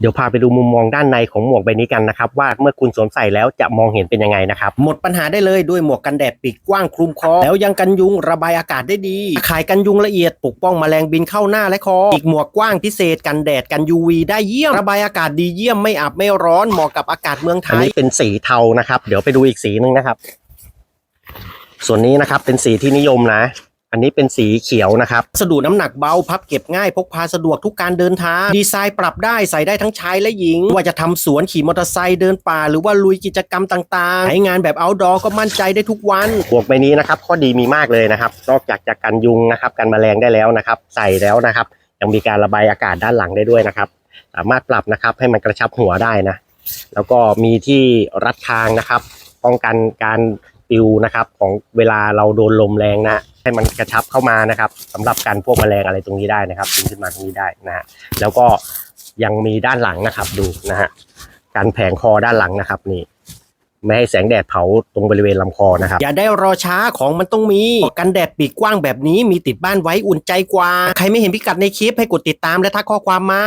เดี๋ยวพาไปดูมุมมองด้านในของหมวกใบนี้กันนะครับ ว่าเมื่อคุณสวมใส่แล้วจะมองเห็นเป็นยังไงนะครับ หมดปัญหาได้เลยด้วยหมวกกันแดดปีกกว้างคลุมคอ แล้วยังกันยุงระบายอากาศได้ดี ขายกันยุงละเอียดปกป้องแมลงบินเข้าหน้าและคอ อีกหมวกกว้างพิเศษกันแดดกัน UV ได้เยี่ยมระบายอากาศดีเยี่ยมไม่อับไม่ร้อนเหมาะกับอากาศเมืองไทยอันนี้เป็นสีเทานะครับ เดี๋ยวไปดูอีกสีหนึงนะครับ ส่วนนี้นะครับเป็นสีที่นิยมนะ อันนี้เป็นสีเขียวนะครับสะดุน้ำหนักเบาพับเก็บง่ายพกพาสะดวกทุกการเดินทาง ดีไซน์ปรับได้ใส่ได้ทั้งชายและหญิง ว่าจะทำสวนขี่มอเตอร์ไซค์เดินป่า หรือว่าลุยกิจกรรมต่างๆใช้งานแบบ outdoor ก็มั่นใจได้ทุกวันหมวกใบนี้นะครับข้อดีมีมากเลยนะครับ นอกจากจะกันยุงนะครับกันแมลงได้แล้วนะครับ ใส่แล้วนะครับ ยังมีการระบายอากาศด้านหลังได้ด้วยนะครับ สามารถปรับนะครับให้มันกระชับหัวได้นะ แล้วก็มีที่รัดคางนะครับ ป้องกันการ ปิวนะครับของเวลาเราโดนลมแรงนะให้มันกระชับเข้ามานะครับสำหรับการพวกแมลงอะไรตรงนี้ได้นะครับดึงขึ้นมาตรงนี้ได้นะฮะแล้วก็ยังมีด้านหลังนะครับดูนะฮะการแผงคอด้านหลังนะครับนี่ไม่ให้แสงแดดเผาตรงบริเวณลำคอนะครับ อย่าได้รอช้าของมันต้องมี กันแดดปีกกว้างแบบนี้มีติดบ้านไว้อุ่นใจกว่า ใครไม่เห็นพิกัดในคลิปให้กดติดตามและทักข้อความมา